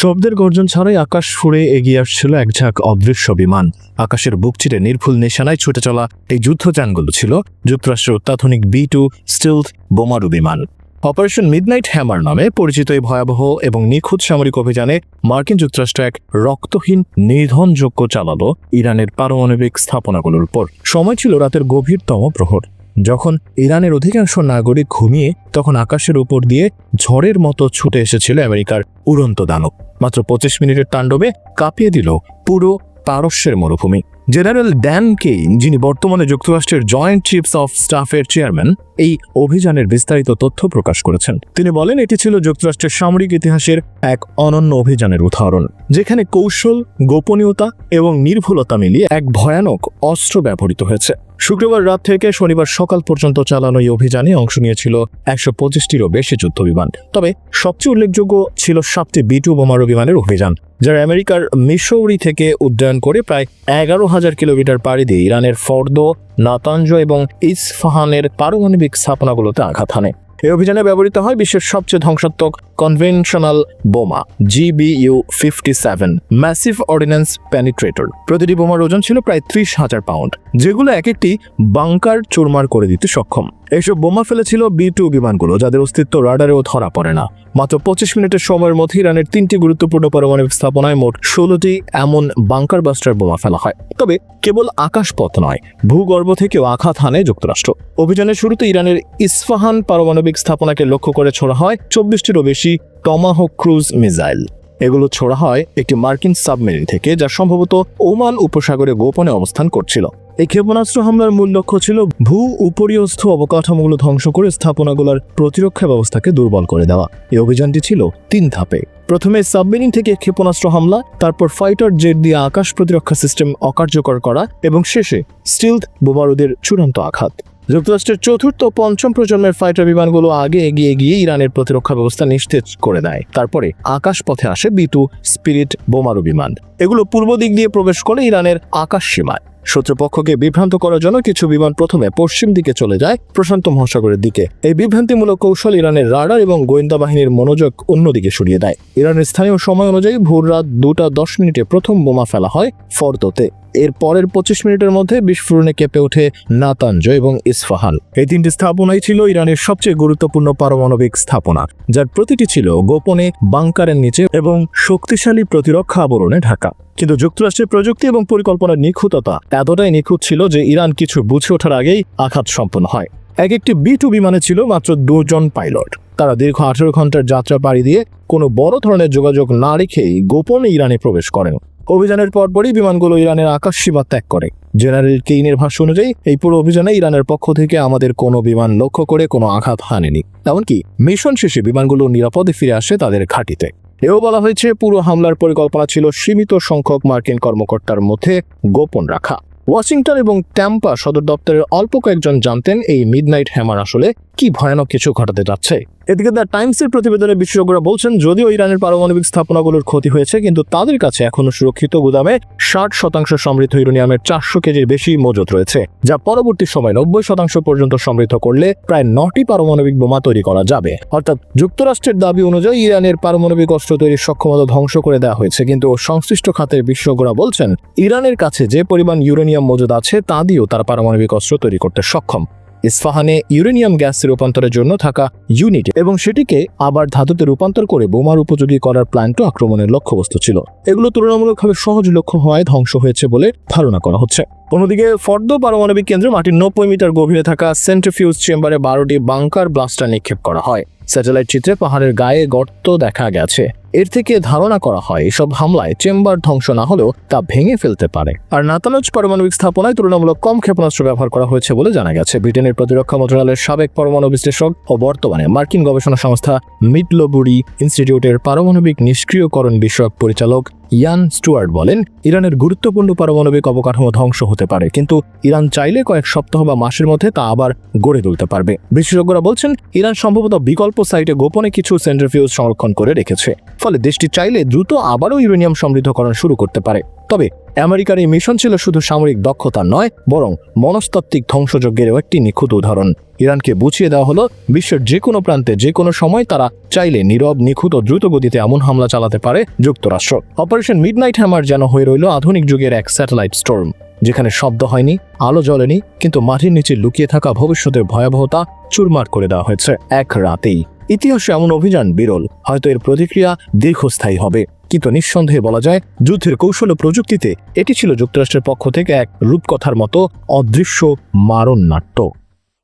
শব্দের গর্জন ছাড়াই আকাশ ফুড়ে এগিয়ে আসছিল এক ঝাঁক অদৃশ্য বিমান। আকাশের বুক চিরে নির্ভুল নিশানায় ছুটে চলা এই যুদ্ধযানগুলো ছিল যুক্তরাষ্ট্রের অত্যাধুনিক বি টু স্টিলথ বোমারু বিমান। অপারেশন মিডনাইট হ্যামার নামে পরিচিত এই ভয়াবহ এবং নিখুঁত সামরিক অভিযানে মার্কিন যুক্তরাষ্ট্র এক রক্তহীন, নিধনযোগ্য চালালো ইরানের পারমাণবিক স্থাপনাগুলোর উপর। সময় ছিল রাতের গভীরতম প্রহর। যখন ইরানের অধিকাংশ নাগরিক ঘুমিয়ে তখন আকাশের উপর দিয়ে ঝড়ের মতো ছুটে এসেছিল আমেরিকার উড়ন্ত দানব। মাত্র পঁচিশ মিনিটের তাণ্ডবে কাঁপিয়ে দিল পুরো পারস্যের মরুভূমি। জেনারেল ড্যান কেইন যিনি বর্তমানে যুক্তরাষ্ট্রের জয়েন্ট চিফস অফ স্টাফের চেয়ারম্যান এই অভিযানের বিস্তারিত তথ্য প্রকাশ করেছেন। তিনি বলেন, এটি ছিল যুক্তরাষ্ট্রের সামরিক ইতিহাসের এক অনন্য অভিযানের উদাহরণ, যেখানে কৌশল, গোপনীয়তা এবং নির্ভুলতা মিলিয়ে এক ভয়ানক অস্ত্র ব্যবহৃত হয়েছে। শুক্রবার রাত থেকে শনিবার সকাল পর্যন্ত চালানো এই অভিযানে অংশ নিয়েছিল একশো পঁচিশটিরও বেশি যুদ্ধ বিমান। তবে সবচেয়ে উল্লেখযোগ্য ছিল সাতটি বি টু বোমারু বিমানের অভিযান, যারা আমেরিকার মিসৌরি থেকে উড্ডয়ন করে প্রায় এগারো হাজার কিলোমিটার পাড়ি দিয়ে ইরানের ফর্দ নাতাঞ্জ এবং ইসফাহানের পারমাণবিক স্থাপনাগুলোতে আঘাত হানে। এই অভিযানে ব্যবহৃত হয় বিশ্বের সবচেয়ে ধ্বংসাত্মক কনভেনশনাল বোমা GBU fifty seven massive ordnance penetrator প্রতিটি বোমার ওজন ছিল প্রায় ত্রিশ হাজার পাউন্ড যেগুলো এক একটি বাংকার চুরমার করে দিতে সক্ষম। এইসব বোমা ফেলেছিল বি টু বিমানগুলো, যাদের অস্তিত্ব রাডারেও ধরা পড়ে না। মাত্র পঁচিশ মিনিটের সময়ের মধ্যে ইরানের তিনটি গুরুত্বপূর্ণ পারমাণবিক স্থাপনায় মোট ষোলোটি এমন বাংকার বাস্টার বোমা ফেলা হয়। তবে কেবল আকাশপথ নয়, ভূগর্ভ থেকেও আঘাত হানে যুক্তরাষ্ট্র। অভিযানের শুরুতে ইরানের ইস্ফাহান পারমাণবিক স্থাপনাকে লক্ষ্য করে ছোড়া হয় চব্বিশটিরও বেশি টমাহোক ক্রুজ মিসাইল। এগুলো ছোড়া হয় একটি মার্কিন সাবমেরিন থেকে, যা সম্ভবত ওমান উপসাগরে গোপনে অবস্থান করছিল। এই ক্ষেপণাস্ত্র হামলার মূল লক্ষ্য ছিল ভূ উপরিয়স্থ অবকাঠামোগুলো ধ্বংস করে স্থাপনাগুলোর প্রতিরক্ষা ব্যবস্থাকে দুর্বল করে দেওয়া। এই অভিযানটি ছিল তিন ধাপে। প্রথমে সাবমেরিন থেকে ক্ষেপণাস্ত্র হামলা, তারপর ফাইটার জেট দিয়ে আকাশ প্রতিরক্ষা সিস্টেম অকার্যকর করা এবং শেষে স্টিলথ বোমারুদের চূড়ান্ত আঘাত। যুক্তরাষ্ট্রের চতুর্থ পঞ্চম প্রজন্মের ফাইটার বিমানগুলো আগে এগিয়ে গিয়ে ইরানের প্রতিরক্ষা ব্যবস্থা নিস্তেজ করে দেয়। তারপরে আকাশপথে আসে বিটু স্পিরিট, বোমারু বিমান। এগুলো পূর্ব দিক দিয়ে প্রবেশ করে ইরানের আকাশ সীমায়। শত্রুপক্ষকে বিভ্রান্ত করার জন্য কিছু বিমান প্রথমে পশ্চিম দিকে চলে যায়, প্রশান্ত মহাসাগরের দিকে। এই বিভ্রান্তিমূলক কৌশল ইরানের রাডার এবং গোয়েন্দা বাহিনীর মনোযোগ অন্যদিকে সরিয়ে দেয়। ইরানের স্থানীয় সময় অনুযায়ী ভোর রাত দুটা দশ মিনিটে প্রথম বোমা ফেলা হয় ফর্দতে। এর পরের পঁচিশ মিনিটের মধ্যে বিস্ফোরণে কেঁপে ওঠে নাতাঞ্জ এবং ইসফাহান। এই তিনটি স্থাপনাই ছিল ইরানের সবচেয়ে গুরুত্বপূর্ণ পারমাণবিক স্থাপনা, যার প্রতিটি ছিল গোপনে বাংকারের নিচে এবং শক্তিশালী প্রতিরক্ষা আবরণে ঢাকা। কিন্তু যুক্তরাষ্ট্রের প্রযুক্তি এবং পরিকল্পনার নিখুঁততা এতটাই নিখুঁত ছিল যে ইরান কিছু বুঝে ওঠার আগেই আঘাত সম্পন্ন হয়। এক একটি বি টু বিমানে ছিল মাত্র দুজন পাইলট। তারা দীর্ঘ আঠেরো ঘণ্টার যাত্রা পাড়ি দিয়ে কোনো বড় ধরনের যোগাযোগ না রেখেই গোপনে ইরানে প্রবেশ করেন। অভিযানের পরপরই বিমানগুলো ইরানের আকাশ সীমা ত্যাগ করে। জেনারেল কেইনের ভাষ্য অনুযায়ী, এই পুরো অভিযানে ইরানের পক্ষ থেকে আমাদের কোনো বিমান লক্ষ্য করে কোনো আঘাত হানেনি। এমনকি মিশন শেষে বিমানগুলো নিরাপদে ফিরে আসে তাদের ঘাঁটিতে। এও বলা হয়েছে, পুরো হামলার পরিকল্পনা ছিল সীমিত সংখ্যক মার্কিন কর্মকর্তার মধ্যে গোপন রাখা। ওয়াশিংটন এবং ট্যাম্পা সদর দপ্তরের অল্প কয়েকজন জানতেন এই মিডনাইট হ্যামার আসলে কি ভয়ানক কিছু ঘটাতে যাচ্ছে। এদিকে দ্য টাইমসের প্রতিবেদনে বিশেষজ্ঞরা বলছেন, যদিও ইরানের পারমাণবিক স্থাপনাগুলোর ক্ষতি হয়েছে, কিন্তু তাদের কাছে এখনও সুরক্ষিত গুদামে ষাট শতাংশ সমৃদ্ধ ইউরেনিয়ামের চারশো কেজির বেশি মজুত রয়েছে, যা পরবর্তী সময় নব্বই শতাংশ পর্যন্ত সমৃদ্ধ করলে প্রায় নটি পারমাণবিক বোমা তৈরি করা যাবে। অর্থাৎ যুক্তরাষ্ট্রের দাবি অনুযায়ী ইরানের পারমাণবিক অস্ত্র তৈরির সক্ষমতা ধ্বংস করে দেওয়া হয়েছে, কিন্তু সংশ্লিষ্ট খাতের বিশেষজ্ঞরা বলছেন, ইরানের কাছে যে পরিমাণ ইউরেনিয়াম মজুদ আছে, তা দিয়েও তারা পারমাণবিক অস্ত্র তৈরি করতে সক্ষম। ইস্ফাহানে ইউরেনিয়াম গ্যাস রূপান্তরের জন্য থাকা ইউনিট এবং সেটিকে আবার ধাতুতে রূপান্তর করে বোমার উপযোগী করার প্ল্যান্টও আক্রমণের লক্ষ্যবস্তু ছিল। এগুলো তুলনামূলকভাবে সহজ লক্ষ্য হওয়ায় ধ্বংস হয়েছে বলে ধারণা করা হচ্ছে। অন্যদিকে ফর্দ পারমাণবিক কেন্দ্রে মাটির নব্বই মিটার গভীরে থাকা সেন্ট্রিফিউজ চেম্বারে বারোটি বাংকার ব্লাস্টার নিক্ষেপ করা হয়। স্যাটেলাইট চিত্রে পাহাড়ের গায়ে গর্ত দেখা গেছে। এর থেকে ধারণা করা হয় এসব হামলায় চেম্বার ধ্বংস না হলেও তা ভেঙে ফেলতে পারে। আর নাতানজ পারমাণবিক স্থাপনায় তুলনামূলক কম ক্ষেপণাস্ত্র ব্যবহার করা হয়েছে বলে জানা গেছে। ব্রিটেনের প্রতিরক্ষা মন্ত্রণালয়ের সাবেক পরমাণু বিশ্লেষক ও বর্তমানে মার্কিন গবেষণা সংস্থা মিডলোবুরি ইনস্টিটিউটের পারমাণবিক নিষ্ক্রিয়করণ বিষয়ক পরিচালক ইয়ান স্টুয়ার্ট বলেন, ইরানের গুরুত্বপূর্ণ পারমাণবিক অবকাঠামো ধ্বংস হতে পারে, কিন্তু ইরান চাইলে কয়েক সপ্তাহ বা মাসের মধ্যে তা আবার গড়ে তুলতে পারবে। বিশেষজ্ঞরা বলছেন, ইরান সম্ভবত বিকল্প সাইটে গোপনে কিছু সেন্ট্রিফিউজ সংরক্ষণ করে রেখেছে, ফলে দেশটি চাইলে দ্রুত আবারও ইউরেনিয়াম সমৃদ্ধকরণ শুরু করতে পারে। তবে আমেরিকার এই মিশন ছিল শুধু সামরিক দক্ষতা নয়, বরং মনস্তাত্ত্বিক ধ্বংসযজ্ঞেরও একটি নিখুঁত উদাহরণ। ইরানকে বুঝিয়ে দেওয়া হলো, বিশ্বের যে কোনো প্রান্তে, যে কোনো সময় তারা চাইলে নীরব, নিখুঁত ও দ্রুত গতিতে এমন হামলা চালাতে পারে যুক্তরাষ্ট্র। অপারেশন মিডনাইট হ্যামার যেন হয়ে রইল আধুনিক যুগের এক স্যাটেলাইট স্টর্ম, যেখানে শব্দ হয়নি, আলো জ্বলেনি, কিন্তু মাটির নিচে লুকিয়ে থাকা ভবিষ্যতের ভয়াবহতা চুরমার করে দেওয়া হয়েছে। এক রাতেই। ইতিহাসে এমন অভিযান বিরল। হয়তো এর প্রতিক্রিয়া দীর্ঘস্থায়ী হবে। কিন্তু নিঃসন্দেহে বলা যায়, যুদ্ধের কৌশল ও প্রযুক্তিতে এটি ছিল যুক্তরাষ্ট্রের পক্ষ থেকে এক রূপকথার মতো অদৃশ্য মারণ নাট্য